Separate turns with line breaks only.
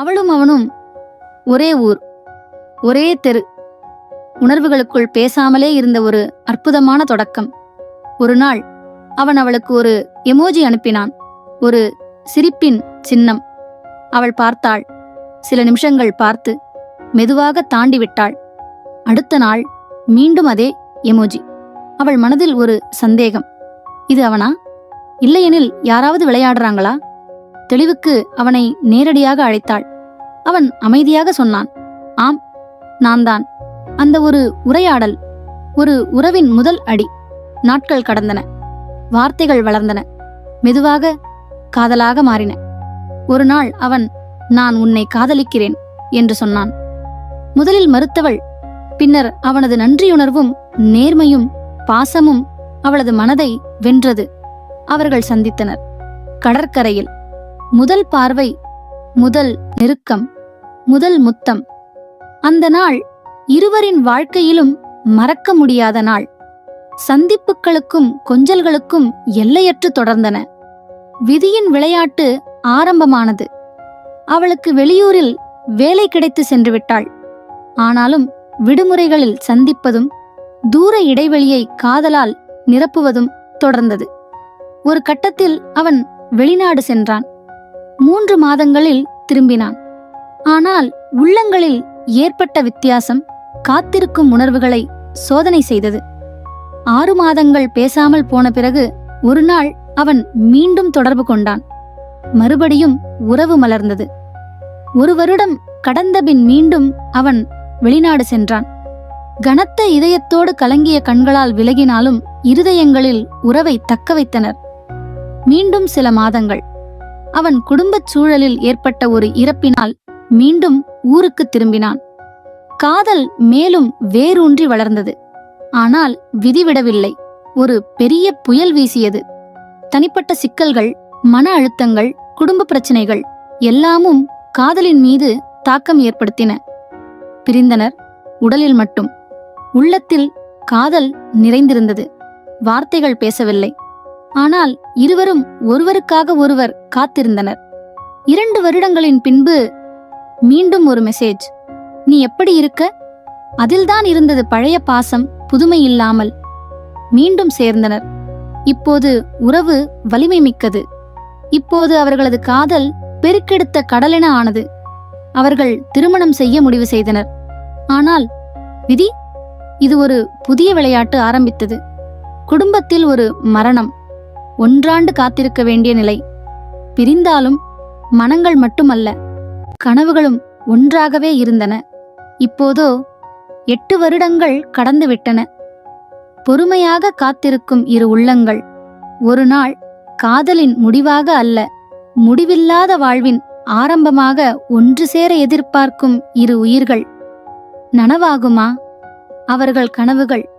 அவளும் அவனும் ஒரே ஊர் ஒரே தெரு. உணர்வுகளுக்குள் பேசாமலே இருந்த ஒரு அற்புதமான தொடக்கம். ஒரு நாள் அவன் அவளுக்கு ஒரு எமோஜி அனுப்பினான். ஒரு சிரிப்பின் சின்னம். அவள் பார்த்தாள். சில நிமிஷங்கள் பார்த்து மெதுவாக தாண்டி விட்டாள். அடுத்த நாள் மீண்டும் அதே எமோஜி அவள் மனதில் ஒரு சந்தேகம். இது அவனா? இல்லையெனில் யாராவது விளையாடுறாங்களா? தெளிவுக்கு அவனை நேரடியாக அழைத்தாள். அவன் அமைதியாக சொன்னான் ஆம் நான் தான் அந்த ஒரு உரையாடல் ஒரு உறவின் முதல் அடி நாட்கள் கடந்தன வார்த்தைகள் வளர்ந்தன மெதுவாக காதலாக மாறின. ஒரு நாள் அவன் நான் உன்னை காதலிக்கிறேன் என்று சொன்னான். முதலில் மறுத்தவள் பின்னர் அவனது நன்றியுணர்வும் நேர்மையும் பாசமும் அவளது மனதை வென்றது. அவர்கள் சந்தித்தனர் கடற்கரையில். முதல் பார்வை முதல் நெருக்கம் முதல் முத்தம். அந்த நாள் இருவரின் வாழ்க்கையிலும் மறக்க முடியாத நாள். சந்திப்புகளுக்கும் கொஞ்சல்களுக்கும் எல்லையற்று தொடர்ந்தன. விதியின் விளையாட்டு ஆரம்பமானது. அவளுக்கு வெளியூரில் வேலை கிடைத்து சென்று விட்டாள். ஆனாலும் விடுமுறைகளில் சந்திப்பதும் தூர இடைவெளியை காதலால் நிரப்புவதும் தொடர்ந்தது. ஒரு கட்டத்தில் அவன் வெளிநாடு சென்றான். மூன்று மாதங்களில் திரும்பினான். ஆனால் உள்ளங்களில் ஏற்பட்ட வித்தியாசம் காத்திருக்கும் உணர்வுகளை சோதனை செய்தது. ஆறு மாதங்கள் பேசாமல் போன பிறகு ஒரு நாள் அவன் மீண்டும் தொடர்பு கொண்டான். மறுபடியும் உறவு மலர்ந்தது. ஒரு வருடம் கடந்தபின் மீண்டும் அவன் வெளிநாடு சென்றான். கனத்த இதயத்தோடு கலங்கிய கண்களால் விலகினாலும் இருதயங்களில் உறவை தக்க வைத்தனர். மீண்டும் சில மாதங்கள். அவன் குடும்பச் சூழலில் ஏற்பட்ட ஒரு இறப்பினால் மீண்டும் ஊருக்கு திரும்பினான். காதல் மேலும் வேரூன்றி வளர்ந்தது. ஆனால் விதிவிடவில்லை. ஒரு பெரிய புயல் வீசியது. தனிப்பட்ட சிக்கல்கள் மன அழுத்தங்கள் குடும்ப பிரச்சனைகள் எல்லாமும் காதலின் மீது தாக்கம் ஏற்படுத்தின. பிரிந்தனர். உடலில் மட்டும். உள்ளத்தில் காதல் நிறைந்திருந்தது. வார்த்தைகள் பேசவில்லை. ஆனால் இருவரும் ஒருவருக்காக ஒருவர் காத்திருந்தனர். இரண்டு வருடங்களின் பின்பு மீண்டும் ஒரு மெசேஜ் நீ எப்படி இருக்க? அதில்தான் இருந்தது பழைய பாசம் புதுமை இல்லாமல். மீண்டும் சேர்ந்தனர். இப்போது உறவு வலிமை மிக்கது. இப்போது அவர்களது காதல் பெருக்கெடுத்த கடலென ஆனது. அவர்கள் திருமணம் செய்ய முடிவு செய்தனர். ஆனால் விதி இது ஒரு புதிய விளையாட்டு ஆரம்பித்தது. குடும்பத்தில் ஒரு மரணம். ஒன்றாண்டு காத்திருக்க வேண்டிய நிலை. பிரிந்தாலும் மனங்கள் மட்டுமல்ல கனவுகளும் ஒன்றாகவே இருந்தன. இப்போதோ எட்டு வருடங்கள் கடந்துவிட்டன. பொறுமையாக காத்திருக்கும் இரு உள்ளங்கள். ஒரு நாள் காதலின் முடிவாக அல்ல முடிவில்லாத வாழ்வின் ஆரம்பமாக ஒன்று சேர எதிர்பார்க்கும் இரு உயிர்கள். நனவாகுமா? அவர்கள் கனவுகள்